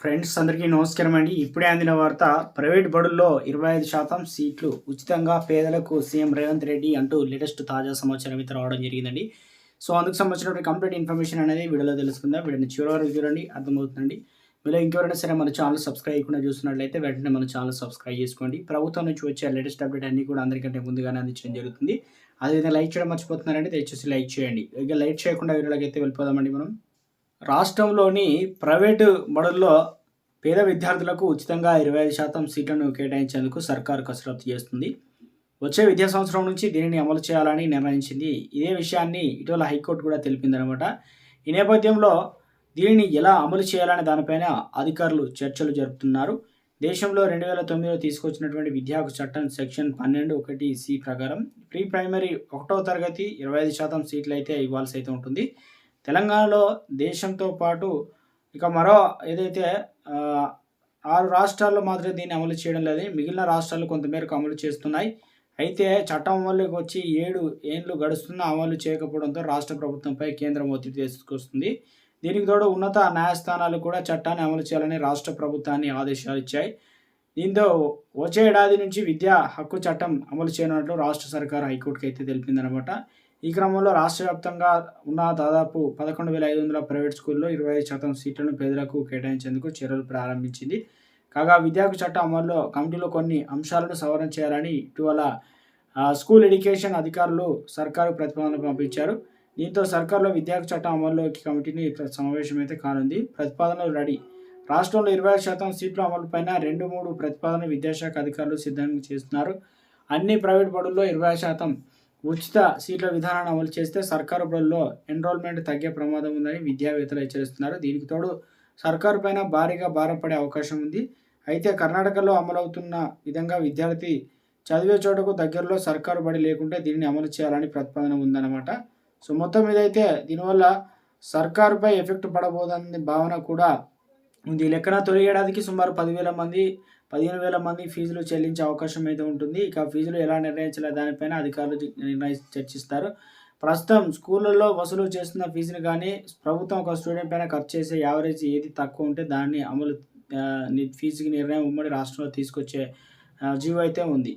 Friends అందరికీ నమస్కారం అండి. ఇప్పుడే అందిన వార్త ప్రైవేట్ బడుల్లో ఇరవై ఐదు శాతం సీట్లు ఉచితంగా పేదలకు సీఎం రేవంత్ రెడ్డి అంటూ లేటెస్ట్ తాజా సమాచారం అయితే రావడం జరిగిందండి. సో అందుకు సంబంధించినటువంటి కంప్లీట్ ఇన్ఫర్మేషన్ అనేది వీడియోలో తెలుసుకుందాం. వీడియోని చివరి వరకు చూడండి అర్థమవుతుందండి. మీరు ఇంకెవరైనా సరే మన ఛానల్ సబ్స్క్రైబ్ చేయకుండా చూస్తున్నట్లయితే వెంటనే మన ఛానల్ సబ్స్క్రైబ్ చేసుకోండి. ప్రభుత్వం నుంచి వచ్చే లేటెస్ట్ అప్డేట్ అన్ని కూడా అందరికంటే ముందుగానే అందించడం జరుగుతుంది. అదేవిధంగా లైక్ చేయడం మర్చిపోతున్నారంటే దయచేసి లైక్ చేయండి. ఇక లైక్ చేయకుండా వీడియోలోకి అయితే వెళ్ళిపోదామండి మనం. రాష్ట్రంలోని ప్రైవేటు బడుల్లో పేద విద్యార్థులకు ఉచితంగా ఇరవై ఐదు శాతం సీట్లను కేటాయించేందుకు సర్కారు కసరత్తు చేస్తుంది. వచ్చే విద్యా సంవత్సరం నుంచి దీనిని అమలు చేయాలని నిర్ణయించింది. ఇదే విషయాన్ని ఇటీవల హైకోర్టు కూడా తెలిపిందనమాట. ఈ నేపథ్యంలో దీనిని ఎలా అమలు చేయాలనే దానిపైన అధికారులు చర్చలు జరుపుతున్నారు. దేశంలో రెండు వేల తొమ్మిదిలో తీసుకొచ్చినటువంటి విద్యా చట్టం సెక్షన్ పన్నెండు ఒకటి సి ప్రకారం ప్రీ ప్రైమరీ ఒకటో తరగతి ఇరవై ఐదు శాతం సీట్లు అయితే ఇవ్వాల్సి అయితే ఉంటుంది. తెలంగాణలో దేశంతో పాటు ఇక మరో ఏదైతే ఆరు రాష్ట్రాల్లో మాత్రమే దీన్ని అమలు చేయడం లేదు. మిగిలిన రాష్ట్రాలు కొంతమేరకు అమలు చేస్తున్నాయి. అయితే చట్టం అమలుకి వచ్చి ఏడు ఏండ్లు గడుస్తున్నా అమలు చేయకపోవడంతో రాష్ట్ర ప్రభుత్వంపై కేంద్రం ఒత్తిడి తీసుకొస్తుంది. దీనికి తోడు ఉన్నత న్యాయస్థానాలు కూడా చట్టాన్ని అమలు చేయాలని రాష్ట్ర ప్రభుత్వాన్ని ఆదేశాలు ఇచ్చాయి. దీంతో వచ్చే ఏడాది నుంచి విద్యా హక్కు చట్టం అమలు చేయనున్నట్లు రాష్ట్ర సర్కార్ హైకోర్టుకి అయితే తెలిపిందనమాట ఈ క్రమంలో రాష్ట్ర వ్యాప్తంగా ఉన్న దాదాపు పదకొండు వేల ఐదు వందల ప్రైవేట్ స్కూల్లో ఇరవై ఐదు శాతం సీట్లను పేదలకు కేటాయించేందుకు చర్యలు ప్రారంభించింది. కాగా విద్యాకు చట్టం అమల్లో కమిటీలో కొన్ని అంశాలను సవరణ చేయాలని ఇటీవల స్కూల్ ఎడ్యుకేషన్ అధికారులు సర్కారు ప్రతిపాదనలు పంపించారు. దీంతో సర్కారులో విద్యాకు చట్టం అమల్లోకి కమిటీని సమావేశమైతే సమావేశం అయితే కానుంది. ప్రతిపాదనలు రెడీ. రాష్ట్రంలో ఇరవై శాతం సీట్ల అమలుపైన రెండు మూడు ప్రతిపాదనలు విద్యాశాఖ అధికారులు సిద్ధంగా చేస్తున్నారు. అన్ని ప్రైవేట్ బడుల్లో ఇరవై శాతం ఉచిత సీట్ల విధానాన్ని అమలు చేస్తే సర్కారు బడుల్లో ఎన్రోల్మెంట్ తగ్గే ప్రమాదం ఉందని విద్యావేత్తలు హెచ్చరిస్తున్నారు. దీనికి తోడు సర్కారు పైన భారీగా భారపడే అవకాశం ఉంది. అయితే కర్ణాటకలో అమలవుతున్న విధంగా విద్యార్థి చదివే చోటకు దగ్గరలో సర్కారు బడి లేకుంటే దీనిని అమలు చేయాలని ప్రతిపాదన ఉందన్నమాట. సో మొత్తం ఇదైతే అయితే దీనివల్ల సర్కారుపై ఎఫెక్ట్ పడబోదనే భావన కూడా ఉంది ఈ లెక్కన తొలి ఏడాదికి సుమారు పదివేల మంది పదిహేను వేల మంది ఫీజులు చెల్లించే అవకాశం అయితే ఉంటుంది. ఇక ఫీజులు ఎలా నిర్ణయించాలి దానిపైన అధికారులు నిర్ణయి చర్చిస్తారు. ప్రస్తుతం స్కూళ్ళల్లో వసూలు చేస్తున్న ఫీజుని కానీ ప్రభుత్వం ఒక స్టూడెంట్ పైన ఖర్చు చేసే యావరేజ్ ఏది తక్కువ ఉంటే దాన్ని అమలు ఫీజుకి నిర్ణయం ఉమ్మడి రాష్ట్రంలో తీసుకొచ్చే ఆ, జీవో అయితే ఉంది.